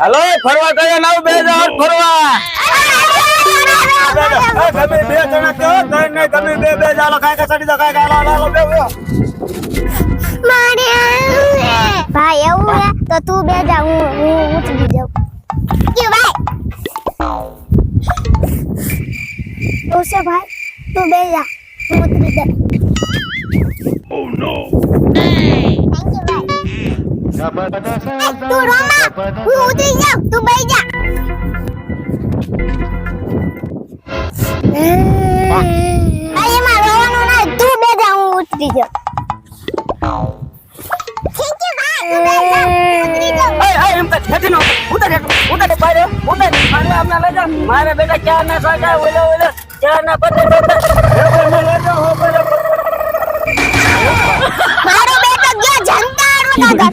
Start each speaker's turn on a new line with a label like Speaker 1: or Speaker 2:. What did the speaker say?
Speaker 1: હાલો ફરવા કયા નાવ બે જણ ફરવા એ, તમે બે જણા કહો ત્રણ નહીં તમે બે બે ચાલો કાંઈ કાંઈ ચડી જાઓ, કાંઈ કાંઈ લાવો, લાવો, બે, બે.
Speaker 2: ભાઈ એવું હે તો તું બે જા હું હું ઉતરી જાઉં કે ભાઈ ઓછો ભાઈ તું બે જા હું ઉતરી જાઉં ઓ નો તું રોમા હું ઉતરી જાઉં તું બે જા. ભાઈ એમાં રોવાનું ના તું બે જા હું ઉતરી જાઉં.
Speaker 1: મારે બેટા ક્યાં ના સાચા ઓલો ઓલો ક્યાં ના પતે પતે એ ભાઈ, લઈ જાઓ, હો, ભાઈ,
Speaker 2: મારો બેટો ગયો જનતા